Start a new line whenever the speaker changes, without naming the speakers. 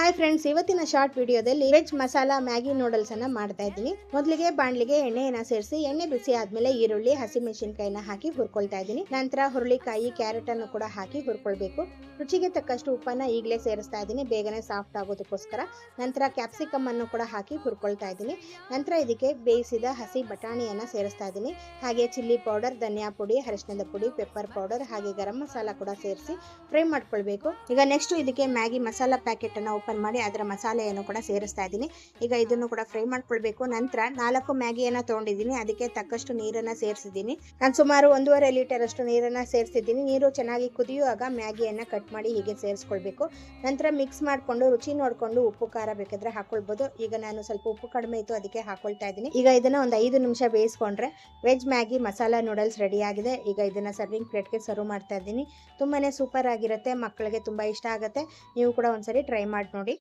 Hi friends ಇವತ್ತಿನ short ವಿಡಿಯೋದಲ್ಲಿ veg masala Maggi noodles ಅನ್ನ ಮಾಡ್ತಾ ಇದ್ದೀನಿ. ಮೊದಲಿಗೆ ಬಾಣಲಿಗೆ ಎಣ್ಣೆಯನ್ನ ಸೇರಿಸಿ, ಎಣ್ಣೆ ಬಿಸಿ ಆದ್ಮೇಲೆ ಈರುಳ್ಳಿ ಹಸಿಮೆಣಸಿನಕಾಯಿನ ಹಾಕಿ ಹುರ್ಕೊಳ್ತಾ ಇದ್ದೀನಿ. ನಂತರ ಹುರುಳಿಕಾಯಿ ಕ್ಯಾರೆಟ್ ಅನ್ನು ಕೂಡ ಹಾಕಿ ಹುರ್ಕೊಳ್ಬೇಕು. ರುಚಿಗೆ ತಕ್ಕಷ್ಟು ಉಪ್ಪನ್ನ ಈಗಲೇ ಸೇರಿಸ್ತಾ ಇದ್ದೀನಿ. ಬೇಗನೆ ಸಾಫ್ಟ್ ಆಗೋದಕ್ಕೋಸ್ಕರ. ನಂತರ ಕ್ಯಾಪ್ಸಿಕಮ್ ಅನ್ನು ಕೂಡ ಹಾಕಿ ಹುರ್ಕೊಳ್ತಾ ಇದ್ದೀನಿ. ನಂತರ ಇದಕ್ಕೆ ಬೇಯಿಸಿದ ಹಸಿ ಬಟಾಣಿಯನ್ನ ಸೇರಿಸ್ತಾ ಇದ್ದೀನಿ. ಹಾಗೆ ಚಿಲ್ಲಿ ಪೌಡರ್ ಧನಿಯಾ ಪುಡಿ ಅರಿಶಿನದ ಪುಡಿ ಪೆಪ್ಪರ್ ಪೌಡರ್ ಹಾಗೆ ಗರಂ ಮಸಾಲ ಕೂಡ ಸೇರಿಸಿ ಫ್ರೈ ಮಾಡ್ಕೊಳ್ಬೇಕು. ಈಗ ನೆಕ್ಸ್ಟ್ ಇದಕ್ಕೆ ಮ್ಯಾಗಿ ಮಸಾಲ ಪ್ಯಾಕೆಟ್ ಅನ್ನ ಓಪನ್ ಮಾಡಿ ಅದರ ಮಸಾಲೆಯನ್ನು ಕೂಡ ಸೇರಿಸ್ತಾ ಇದ್ದೀನಿ. ಈಗ ಇದನ್ನು ಕೂಡ ಫ್ರೈ ಮಾಡ್ಕೊಳ್ಬೇಕು. ನಂತರ ನಾಲ್ಕು ಮ್ಯಾಗಿಯನ್ನು ತೊಗೊಂಡಿದ್ದೀನಿ. ಅದಕ್ಕೆ ತಕ್ಕಷ್ಟು ನೀರನ್ನು ಸೇರಿಸಿದ್ದೀನಿ. ನಾನು ಸುಮಾರು ಒಂದೂವರೆ ಲೀಟರ್ ಅಷ್ಟು ನೀರನ್ನ ಸೇರಿಸಿದ್ದೀನಿ. ನೀರು ಚೆನ್ನಾಗಿ ಕುದಿಯುವಾಗ ಮ್ಯಾಗಿಯನ್ನು ಕಟ್ ಮಾಡಿ ಹೀಗೆ ಸೇರಿಸ್ಕೊಳ್ಬೇಕು. ನಂತರ ಮಿಕ್ಸ್ ಮಾಡಿಕೊಂಡು ರುಚಿ ನೋಡಿಕೊಂಡು ಉಪ್ಪು ಖಾರ ಬೇಕಾದರೆ ಹಾಕೊಳ್ಬೋದು. ಈಗ ನಾನು ಸ್ವಲ್ಪ ಉಪ್ಪು ಕಡಿಮೆ ಇತ್ತು, ಅದಕ್ಕೆ ಹಾಕೊಳ್ತಾ ಇದ್ದೀನಿ. ಈಗ ಇದನ್ನು ಒಂದು ಐದು ನಿಮಿಷ ಬೇಯಿಸ್ಕೊಂಡ್ರೆ veg Maggi masala noodles ready ಆಗಿದೆ. ಈಗ ಇದನ್ನು ಸರ್ವಿಂಗ್ ಪ್ಲೇಟ್ಗೆ ಸರ್ವ್ ಮಾಡ್ತಾ ಇದ್ದೀನಿ. ತುಂಬಾ ಸೂಪರ್ ಆಗಿರುತ್ತೆ. ಮಕ್ಕಳಿಗೆ ತುಂಬ ಇಷ್ಟ ಆಗುತ್ತೆ. ನೀವು ಕೂಡ ಒಂದ್ಸರಿ ಟ್ರೈ ಮಾಡಿ ನೋಡಿ